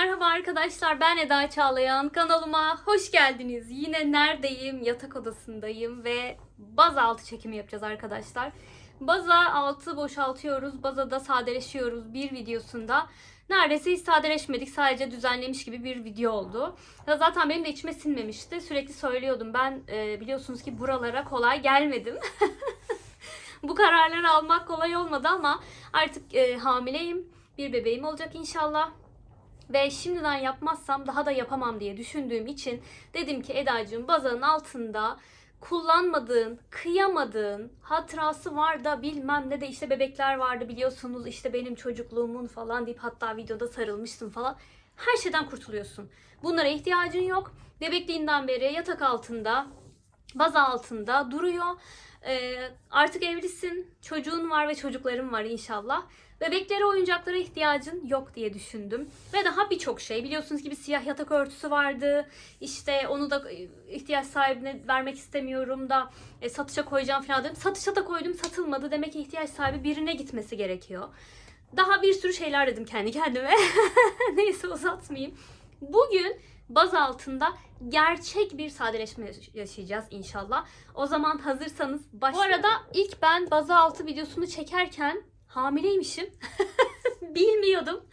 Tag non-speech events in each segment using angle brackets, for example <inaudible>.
Merhaba arkadaşlar ben Eda Çağlayan kanalıma hoş geldiniz. Yine neredeyim? Yatak odasındayım ve baz altı çekimi yapacağız arkadaşlar. Baza altı boşaltıyoruz. Bazada sadeleşiyoruz bir videosunda. Neredeyse hiç sadeleşmedik. Sadece düzenlemiş gibi bir video oldu. Ya zaten benim de içime sinmemişti. Sürekli söylüyordum. Ben e, biliyorsunuz ki buralara kolay gelmedim. <laughs> Bu kararları almak kolay olmadı ama artık e, hamileyim. Bir bebeğim olacak inşallah. Ve şimdiden yapmazsam daha da yapamam diye düşündüğüm için dedim ki Eda'cığım bazanın altında kullanmadığın, kıyamadığın hatırası var da bilmem ne de işte bebekler vardı biliyorsunuz işte benim çocukluğumun falan deyip hatta videoda sarılmıştım falan. Her şeyden kurtuluyorsun. Bunlara ihtiyacın yok. Bebekliğinden beri yatak altında, baza altında duruyor. Ee, artık evlisin, çocuğun var ve çocukların var inşallah. Bebeklere oyuncaklara ihtiyacın yok diye düşündüm. Ve daha birçok şey. Biliyorsunuz gibi siyah yatak örtüsü vardı. İşte onu da e, ihtiyaç sahibine vermek istemiyorum da e, satışa koyacağım falan dedim. Satışa da koydum satılmadı. Demek ki ihtiyaç sahibi birine gitmesi gerekiyor. Daha bir sürü şeyler dedim kendi kendime. <laughs> Neyse uzatmayayım. Bugün baz altında gerçek bir sadeleşme yaşayacağız inşallah. O zaman hazırsanız başlayalım. Bu arada ilk ben baz altı videosunu çekerken hamileymişim. <laughs> Bilmiyordum.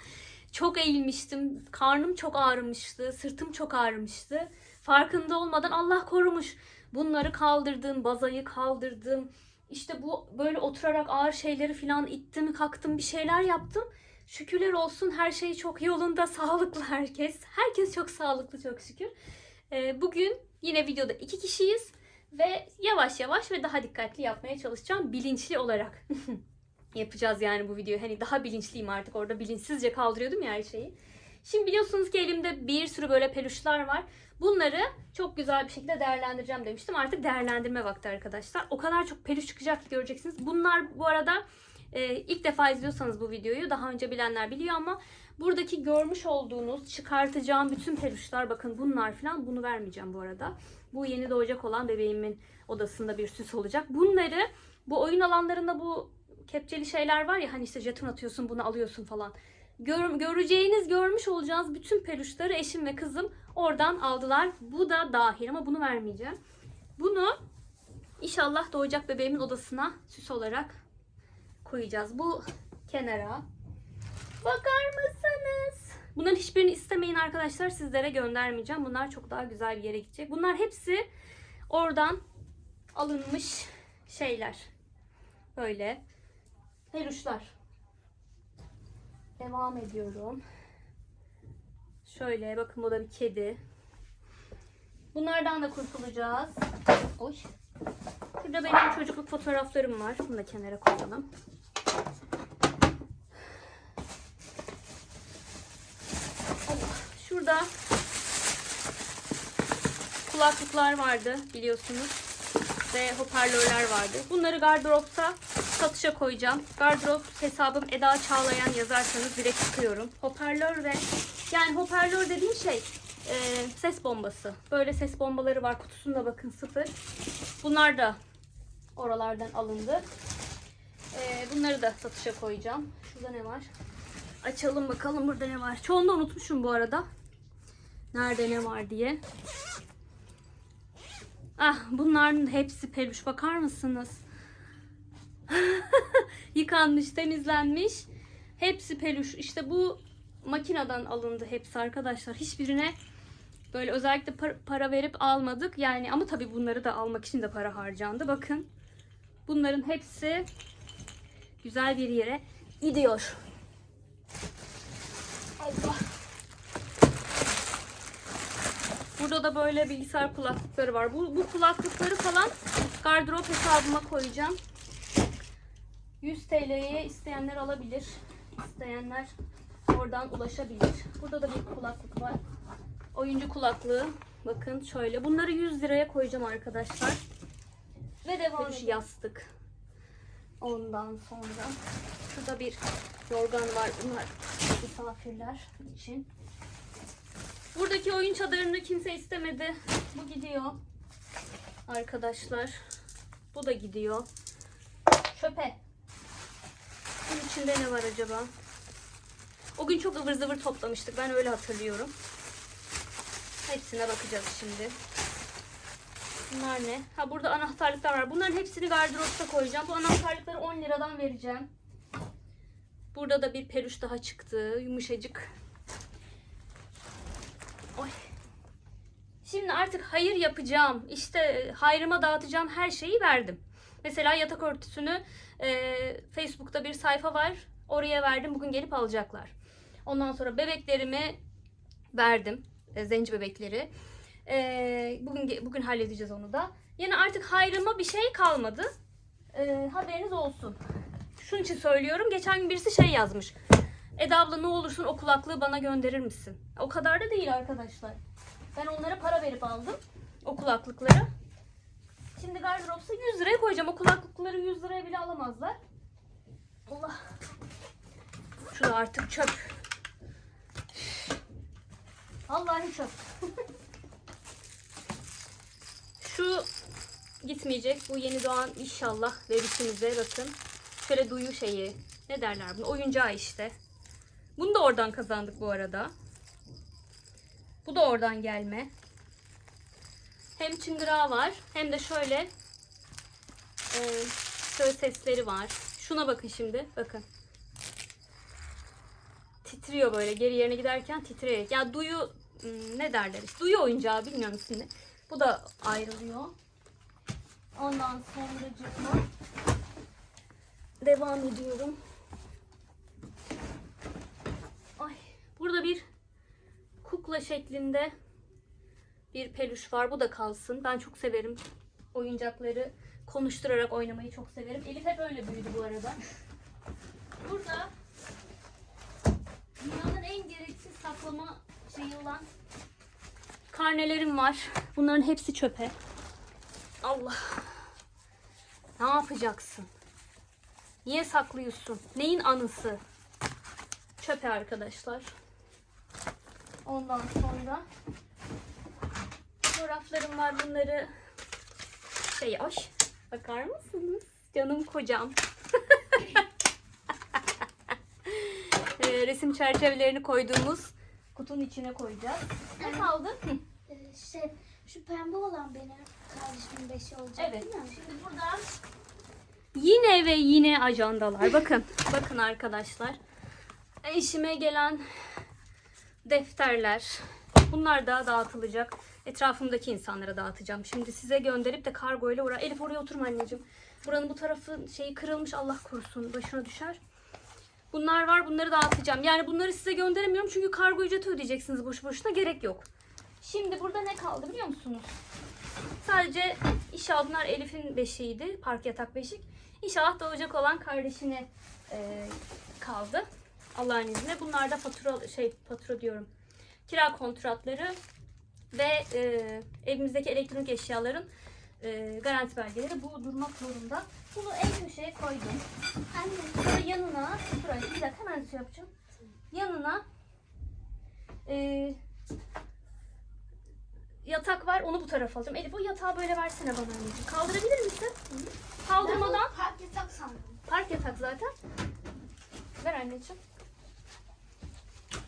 Çok eğilmiştim. Karnım çok ağrımıştı. Sırtım çok ağrımıştı. Farkında olmadan Allah korumuş. Bunları kaldırdım. Bazayı kaldırdım. İşte bu böyle oturarak ağır şeyleri falan ittim, kalktım, bir şeyler yaptım. Şükürler olsun her şey çok yolunda, <laughs> sağlıklı herkes. Herkes çok sağlıklı çok şükür. Ee, bugün yine videoda iki kişiyiz ve yavaş yavaş ve daha dikkatli yapmaya çalışacağım bilinçli olarak. <laughs> yapacağız yani bu videoyu. Hani daha bilinçliyim artık. Orada bilinçsizce kaldırıyordum ya her şeyi. Şimdi biliyorsunuz ki elimde bir sürü böyle peluşlar var. Bunları çok güzel bir şekilde değerlendireceğim demiştim. Artık değerlendirme vakti arkadaşlar. O kadar çok peluş çıkacak ki göreceksiniz. Bunlar bu arada e, ilk defa izliyorsanız bu videoyu daha önce bilenler biliyor ama buradaki görmüş olduğunuz çıkartacağım bütün peluşlar bakın bunlar falan bunu vermeyeceğim bu arada. Bu yeni doğacak olan bebeğimin odasında bir süs olacak. Bunları bu oyun alanlarında bu kepçeli şeyler var ya hani işte jeton atıyorsun bunu alıyorsun falan. Gör, göreceğiniz, görmüş olacağınız bütün peluşları eşim ve kızım oradan aldılar. Bu da dahil ama bunu vermeyeceğim. Bunu inşallah doğacak bebeğimin odasına süs olarak koyacağız. Bu kenara. Bakar mısınız? Bunların hiçbirini istemeyin arkadaşlar. Sizlere göndermeyeceğim. Bunlar çok daha güzel bir yere gidecek. Bunlar hepsi oradan alınmış şeyler. Böyle peluşlar. Devam ediyorum. Şöyle bakın bu da bir kedi. Bunlardan da kurtulacağız. Oy. Şurada benim çocukluk fotoğraflarım var. Bunu da kenara koyalım. Şurada kulaklıklar vardı biliyorsunuz. Ve hoparlörler vardı. Bunları gardıropta satışa koyacağım. Gardırop hesabım Eda Çağlayan yazarsanız direkt çıkıyorum. Hoparlör ve yani hoparlör dediğim şey e, ses bombası. Böyle ses bombaları var. Kutusunda bakın sıfır. Bunlar da oralardan alındı. E, bunları da satışa koyacağım. Şurada ne var? Açalım bakalım burada ne var. Çoğunu unutmuşum bu arada. Nerede ne var diye. Ah bunların hepsi peluş bakar mısınız? Yıkanmış, temizlenmiş. Hepsi peluş. İşte bu makineden alındı hepsi arkadaşlar. Hiçbirine böyle özellikle par- para verip almadık. Yani ama tabii bunları da almak için de para harcandı. Bakın. Bunların hepsi güzel bir yere gidiyor. Allah. Burada da böyle bilgisayar kulaklıkları var. Bu, bu kulaklıkları falan gardırop hesabıma koyacağım. 100 TL'ye isteyenler alabilir. İsteyenler oradan ulaşabilir. Burada da bir kulaklık var. Oyuncu kulaklığı. Bakın şöyle. Bunları 100 liraya koyacağım arkadaşlar. Ve devam şu yastık. Ondan sonra şurada bir yorgan var. Bunlar misafirler için. Buradaki oyun çadırını kimse istemedi. Bu gidiyor. Arkadaşlar. Bu da gidiyor. Çöpe. Bunun içinde ne var acaba? O gün çok ıvır zıvır toplamıştık. Ben öyle hatırlıyorum. Hepsine bakacağız şimdi. Bunlar ne? Ha burada anahtarlıklar var. Bunların hepsini gardıropta koyacağım. Bu anahtarlıkları 10 liradan vereceğim. Burada da bir peluş daha çıktı. Yumuşacık. Oy. Şimdi artık hayır yapacağım. İşte hayrıma dağıtacağım her şeyi verdim. Mesela yatak örtüsünü e, Facebook'ta bir sayfa var. Oraya verdim. Bugün gelip alacaklar. Ondan sonra bebeklerimi verdim. E, zenci bebekleri. E, bugün bugün halledeceğiz onu da. Yani artık hayrıma bir şey kalmadı. E, haberiniz olsun. Şunun için söylüyorum. Geçen gün birisi şey yazmış. Eda abla ne olursun o kulaklığı bana gönderir misin? O kadar da değil arkadaşlar. Ben onlara para verip aldım. O kulaklıkları. Şimdi gardıropsa 100 liraya koyacağım. O kulaklıkları 100 liraya bile alamazlar. Allah. Şu da artık çöp. Vallahi <laughs> çöp. Şu gitmeyecek. Bu yeni doğan inşallah bebişimize bakın. Şöyle duyu şeyi. Ne derler bunu? Oyuncağı işte. Bunu da oradan kazandık bu arada. Bu da oradan gelme. Hem çıngırağı var hem de şöyle e, şöyle sesleri var. Şuna bakın şimdi. Bakın. Titriyor böyle geri yerine giderken titreyerek. Ya duyu hmm, ne derler. Duyu oyuncağı bilmiyorum şimdi. Bu da ayrılıyor. Ondan sonra devam ediyorum. Ay, burada bir kukla şeklinde bir peluş var. Bu da kalsın. Ben çok severim oyuncakları konuşturarak oynamayı çok severim. Elif hep öyle büyüdü bu arada. Burada dünyanın en gereksiz saklama şeyi olan karnelerim var. Bunların hepsi çöpe. Allah. Ne yapacaksın? Niye saklıyorsun? Neyin anısı? Çöpe arkadaşlar. Ondan sonra fotoğraflarım var. Bunları şey ay bakar mısınız? Canım kocam. <laughs> Ee, resim çerçevelerini koyduğumuz kutunun içine koyacağız. Ne kaldı? Ee, şey, şu pembe olan benim kardeşimin beşi olacak Evet. değil mi? Şimdi burada yine ve yine ajandalar. Bakın, <laughs> bakın arkadaşlar. Eşime gelen defterler. Bunlar da dağıtılacak. Etrafımdaki insanlara dağıtacağım. Şimdi size gönderip de kargo ile oraya. Elif oraya oturma anneciğim. Buranın bu tarafı şeyi kırılmış. Allah korusun. Başına düşer. Bunlar var. Bunları dağıtacağım. Yani bunları size gönderemiyorum. Çünkü kargo ücreti ödeyeceksiniz boşu boşuna. Gerek yok. Şimdi burada ne kaldı biliyor musunuz? Sadece inşallah bunlar Elif'in beşiğiydi. Park yatak beşik. İnşallah doğacak olan kardeşine e, kaldı. Allah'ın izniyle. Bunlar da fatura şey fatura diyorum. Kira kontratları ve e, evimizdeki elektronik eşyaların e, garanti belgeleri bu durmak zorunda. Bunu en köşeye koydum. Anne, yanına, şuraya bir dakika hemen şey yapacağım. Yanına e, yatak var. Onu bu tarafa alacağım. Elif o yatağı böyle versene bana anneciğim. Kaldırabilir misin? Kaldırmadan. park yatak sandım. Park yatak zaten. Ver anneciğim.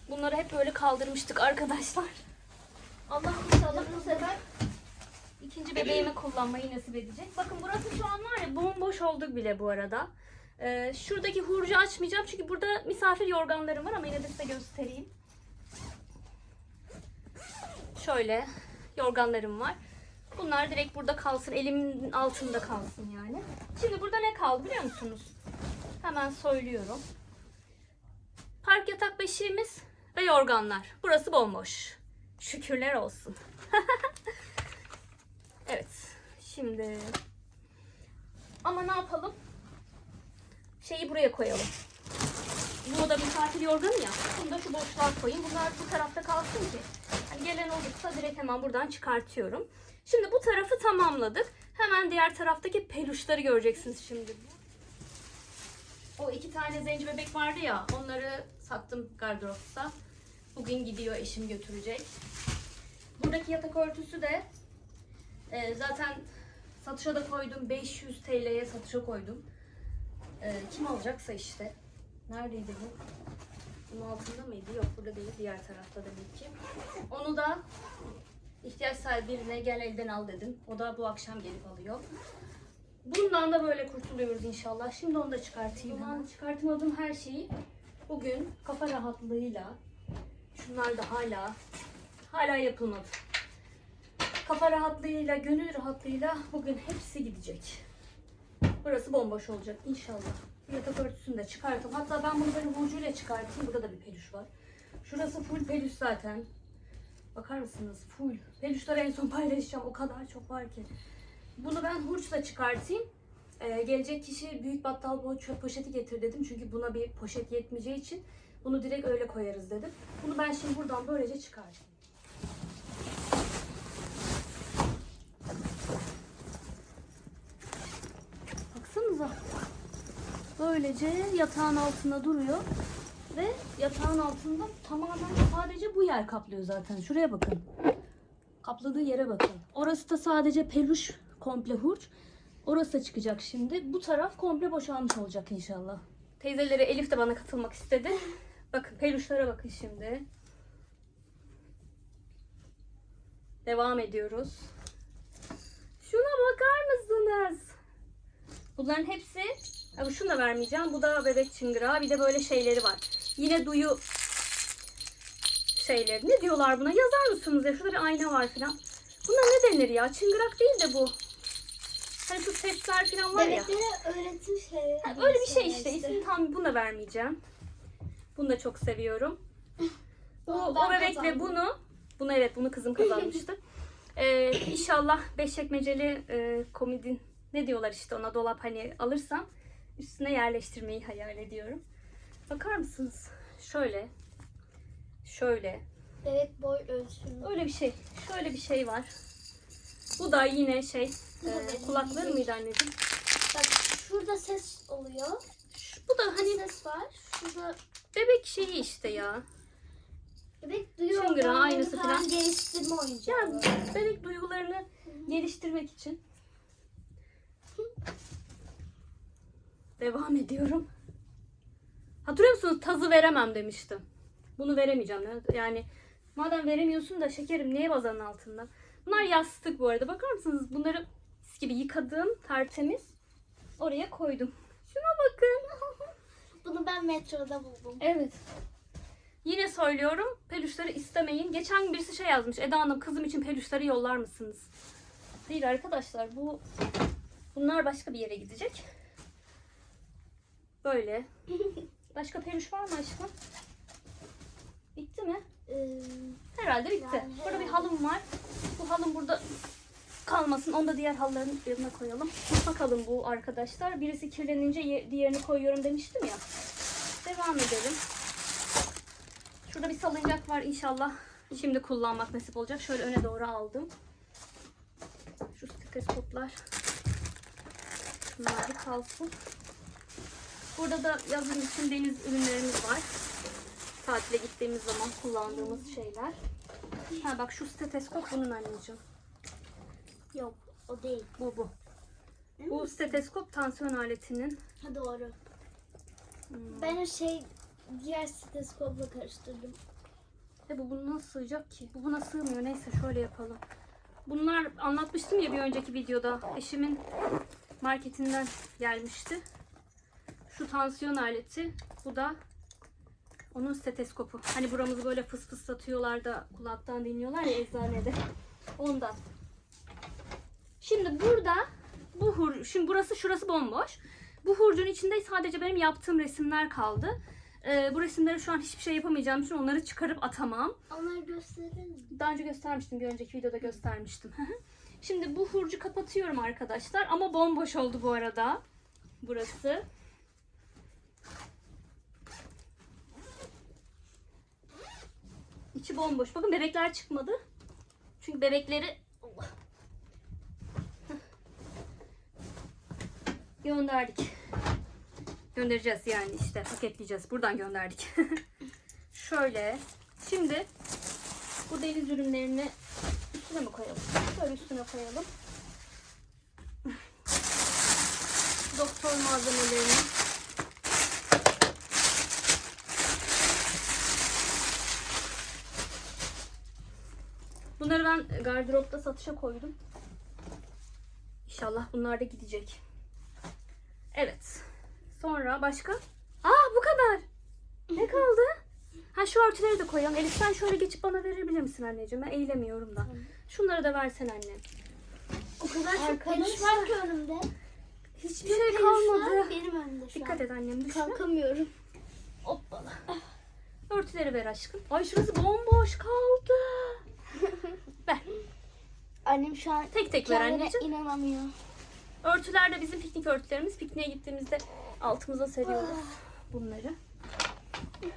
Bunları hep böyle kaldırmıştık arkadaşlar. Allah inşallah bu sefer ikinci bebeğimi kullanmayı nasip edecek. Bakın burası şu an var ya bomboş olduk bile bu arada. Ee, şuradaki hurcu açmayacağım çünkü burada misafir yorganlarım var ama yine de size göstereyim. Şöyle yorganlarım var. Bunlar direkt burada kalsın. Elimin altında kalsın yani. Şimdi burada ne kaldı biliyor musunuz? Hemen söylüyorum. Park yatak beşiğimiz ve yorganlar. Burası bomboş. Şükürler olsun. <laughs> evet. Şimdi ama ne yapalım? Şeyi buraya koyalım. Bu da misafir yorganı ya. Bunu da şu boşluğa koyayım. Bunlar bu tarafta kalsın ki. Hani gelen olursa direkt hemen buradan çıkartıyorum. Şimdi bu tarafı tamamladık. Hemen diğer taraftaki peluşları göreceksiniz şimdi. O iki tane zenci bebek vardı ya. Onları sattım gardıropta. Bugün gidiyor eşim götürecek. Buradaki yatak örtüsü de e, zaten satışa da koydum. 500 TL'ye satışa koydum. E, kim alacaksa işte. Neredeydi bu? Bunun altında mıydı? Yok burada değil. Diğer tarafta demek ki. Onu da ihtiyaç sahibi birine gel elden al dedim. O da bu akşam gelip alıyor. Bundan da böyle kurtuluyoruz inşallah. Şimdi onu da çıkartayım. hemen. Çıkartmadığım her şeyi bugün kafa rahatlığıyla şunlar da hala hala yapılmadı. Kafa rahatlığıyla, gönül rahatlığıyla bugün hepsi gidecek. Burası bomboş olacak inşallah. Yatak örtüsünü de çıkartalım. Hatta ben bunu böyle ucuyla çıkartayım. Burada da bir peluş var. Şurası full peluş zaten. Bakar mısınız? Full. Peluşları en son paylaşacağım. O kadar çok var ki. Bunu ben hurçla çıkartayım. Ee, gelecek kişi büyük battal boy poşeti getir dedim. Çünkü buna bir poşet yetmeyeceği için bunu direkt öyle koyarız dedim. Bunu ben şimdi buradan böylece çıkartayım. Baksanıza. Böylece yatağın altında duruyor. Ve yatağın altında tamamen sadece bu yer kaplıyor zaten. Şuraya bakın. Kapladığı yere bakın. Orası da sadece peluş komple hurç. Orası da çıkacak şimdi. Bu taraf komple boşalmış olacak inşallah. Teyzeleri Elif de bana katılmak istedi. Bakın peluşlara bakın şimdi. Devam ediyoruz. Şuna bakar mısınız? Bunların hepsi, ya şunu da vermeyeceğim. Bu da bebek çıngırağı. Bir de böyle şeyleri var. Yine duyu şeyleri. Ne diyorlar buna? Yazar mısınız ya? Şurada bir ayna var falan. Buna ne denir ya? Çıngırak değil de bu. Hani şu sesler falan var ya. Bebeklere öğretim şeyleri. Ha, Öyle bir şey işte. İsmini tam bunu da vermeyeceğim. Bunu da çok seviyorum. <laughs> Bu, o ben bebek ve kazandım. bunu, bunu evet bunu kızım kazanmıştı. <laughs> ee, inşallah beşçekmeceli e, komodin ne diyorlar işte ona dolap hani alırsam üstüne yerleştirmeyi hayal ediyorum. Bakar mısınız? Şöyle. Şöyle. Bebek boy ölçümü. Öyle bir şey. Şöyle bir şey var. Bu da yine şey e, kulakları mıydı anneciğim? Bak şurada ses oluyor. Şu- Bu da Hani... hani ses var. Şurada bebek şeyi işte ya. bebek duyuyor. Organları aynısı falan. Geliştirme oyuncağı. Yani bebek duygularını geliştirmek için devam ediyorum. Hatırlıyor musunuz? Tazı veremem demiştim. Bunu veremeyeceğim. Yani madem veremiyorsun da şekerim niye bazanın altında? Bunlar yastık bu arada. Bakar mısınız? Bunları gibi yıkadım. Tertemiz. Oraya koydum. Şuna bakın. Bunu ben metroda buldum. Evet. Yine söylüyorum. Peluşları istemeyin. Geçen gün birisi şey yazmış. Eda Hanım kızım için peluşları yollar mısınız? Değil arkadaşlar. Bu bunlar başka bir yere gidecek. Böyle. <laughs> Başka peluş var mı aşkım? Bitti mi? Ee, Herhalde bitti. Yani Burada bir halım var. Bu halım burada kalmasın. Onu da diğer halıların yerine koyalım. Bakalım bu arkadaşlar. Birisi kirlenince diğerini koyuyorum demiştim ya. Devam edelim. Şurada bir salıncak var inşallah. Şimdi kullanmak nasip olacak. Şöyle öne doğru aldım. Şu steteskoplar. Şunlar bir kalsın. Burada da yazın için deniz ürünlerimiz var. Tatile gittiğimiz zaman kullandığımız şeyler. Ha bak şu steteskop bunun anneciğim. Yok o değil. Bu bu. Değil Bu mi? steteskop tansiyon aletinin. Ha doğru. Hmm. Ben o şey diğer stetoskopla karıştırdım. E bu bunu nasıl sığacak ki? Bu buna sığmıyor. Neyse şöyle yapalım. Bunlar anlatmıştım ya bir önceki videoda. Eşimin marketinden gelmişti. Şu tansiyon aleti. Bu da onun steteskopu. Hani buramızı böyle fıs fıslatıyorlar da kulaktan dinliyorlar ya eczanede. Ondan. Şimdi burada bu hur, şimdi burası şurası bomboş. Bu hurcun içinde sadece benim yaptığım resimler kaldı. Ee, bu resimleri şu an hiçbir şey yapamayacağım için onları çıkarıp atamam. Onları gösterelim. Daha önce göstermiştim. Bir önceki videoda göstermiştim. Şimdi bu hurcu kapatıyorum arkadaşlar. Ama bomboş oldu bu arada. Burası. İçi bomboş. Bakın bebekler çıkmadı. Çünkü bebekleri gönderdik. Göndereceğiz yani işte paketleyeceğiz. Buradan gönderdik. <laughs> Şöyle. Şimdi bu deniz ürünlerini üstüne mi koyalım? Şöyle üstüne koyalım. Doktor malzemelerini Bunları ben gardıropta satışa koydum. İnşallah bunlar da gidecek. Evet. Sonra başka? Aa bu kadar. Ne <laughs> kaldı? Ha şu örtüleri de koyalım. Elif sen şöyle geçip bana verebilir misin anneciğim? Ben eğilemiyorum da. Şunları da versen anne. O kadar çok peluş var ki önümde. Hiçbir şey kalmadı. Benim önümde şu Dikkat an. et annem düşme. Kalkamıyorum. Hoppala. Örtüleri ver aşkım. Ay şurası bomboş kaldı. <laughs> ver. Annem şu an Tek tek ver anneciğim. inanamıyor. Örtüler de bizim piknik örtülerimiz. Pikniğe gittiğimizde altımıza seriyoruz bunları.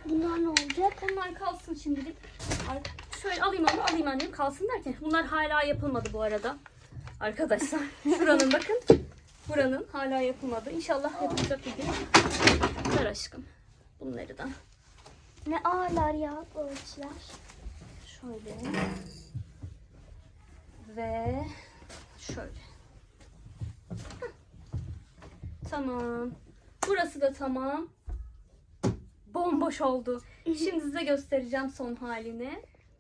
Bunlar ne olacak? Bunlar kalsın şimdilik. Şöyle alayım onu alayım annem kalsın derken. Bunlar hala yapılmadı bu arada. Arkadaşlar <laughs> şuranın bakın. Buranın hala yapılmadı. İnşallah yapılacak bir gün. Ver aşkım. Bunları da. Ne ağırlar ya bu ölçüler. Şöyle. Ve şöyle. Tamam. Burası da tamam. Bomboş oldu. Şimdi size göstereceğim son halini.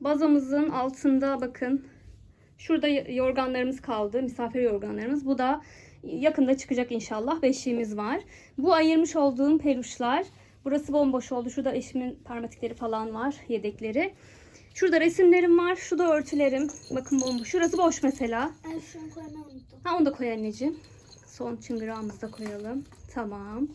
Bazamızın altında bakın. Şurada yorganlarımız kaldı. Misafir yorganlarımız. Bu da yakında çıkacak inşallah. Beşiğimiz var. Bu ayırmış olduğum peluşlar. Burası bomboş oldu. Şurada eşimin parmatikleri falan var. Yedekleri. Şurada resimlerim var. Şu da örtülerim. Bakın bomboş. Şurası boş mesela. Ay şunu koymayı unuttum. Ha onu da koy anneciğim. Son çıngırağımızı da koyalım. Tamam.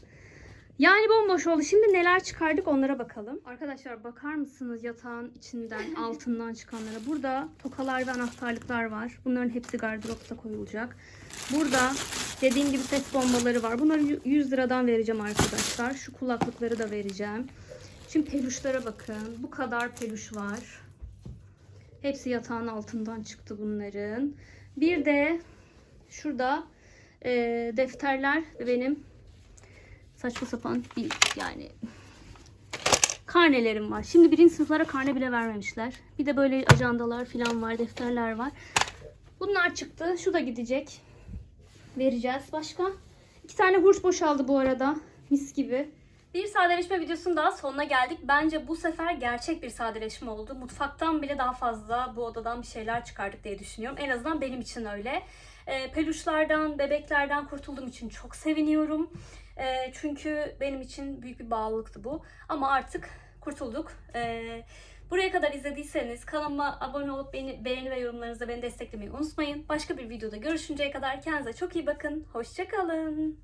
Yani bomboş oldu. Şimdi neler çıkardık onlara bakalım. Arkadaşlar bakar mısınız yatağın içinden <laughs> altından çıkanlara? Burada tokalar ve anahtarlıklar var. Bunların hepsi gardıropta koyulacak. Burada dediğim gibi ses bombaları var. Bunları 100 liradan vereceğim arkadaşlar. Şu kulaklıkları da vereceğim. Şimdi peluşlara bakın. Bu kadar peluş var. Hepsi yatağın altından çıktı bunların. Bir de şurada e, defterler benim saçma sapan bir yani karnelerim var. Şimdi birinci sınıflara karne bile vermemişler. Bir de böyle ajandalar falan var, defterler var. Bunlar çıktı. Şu da gidecek. Vereceğiz. Başka? İki tane hurç boşaldı bu arada. Mis gibi. Bir sadeleşme videosunun daha sonuna geldik. Bence bu sefer gerçek bir sadeleşme oldu. Mutfaktan bile daha fazla bu odadan bir şeyler çıkardık diye düşünüyorum. En azından benim için öyle. E, peluşlardan, bebeklerden kurtulduğum için çok seviniyorum. E, çünkü benim için büyük bir bağlılıktı bu. Ama artık kurtulduk. E, buraya kadar izlediyseniz kanalıma abone olup beni, beğeni ve yorumlarınızla beni desteklemeyi unutmayın. Başka bir videoda görüşünceye kadar kendinize çok iyi bakın. Hoşçakalın.